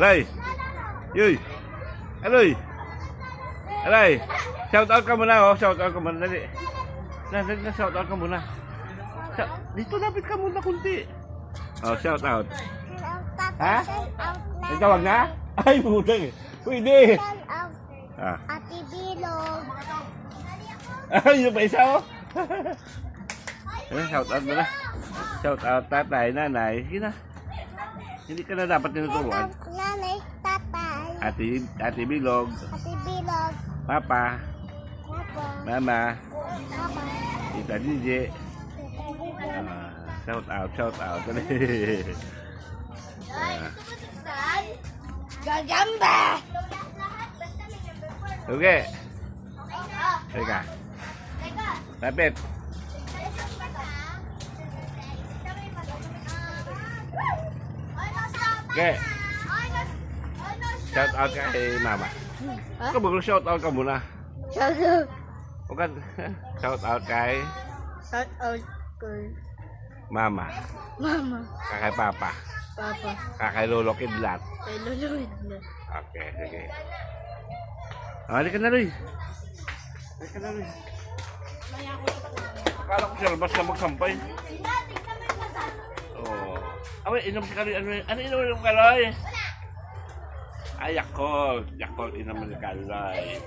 Ray! Yuy! Aloy! Alay! Shout out ka muna, oh. Shout out ka muna. Dali. Na, dali na, shout out ka muna. Sa- dito, lapit ka muna kunti. Oh, shout out. Ha? Ikaw, wag na? Ay, putang. Pwede. Ah. Ate Bilog. Ay, yung pa isa, oh. Eh, shout out mo na. Shout out tatay, nanay. Sige na. Hindi ka na dapat tinuturuan. Nanay, tatay. Ate, ate Bilog, Ate Bilog. Papa, Papa. Mama, Papa. Tita Bilog. Ah, shout out, shout out. Ah, Gagamba! okay. Teka. Lapit. Okay. Shout out kay Mama. Ha? Ikaw mag shout out ka muna. Shout out. Ka, shout out kay Shout out kay Mama. Mama, Kay Papa. Papa, Kay Lolo Kidlat. kay Luluid na. Okay, sige. Ah, Halika na rin. Halika na rin. Akala ko siya labas na magsampay. Abay, inom si Kaloy. Ano, ano inom inom Kaloy? Ay, Yakult. Yakult inom ni Kaloy.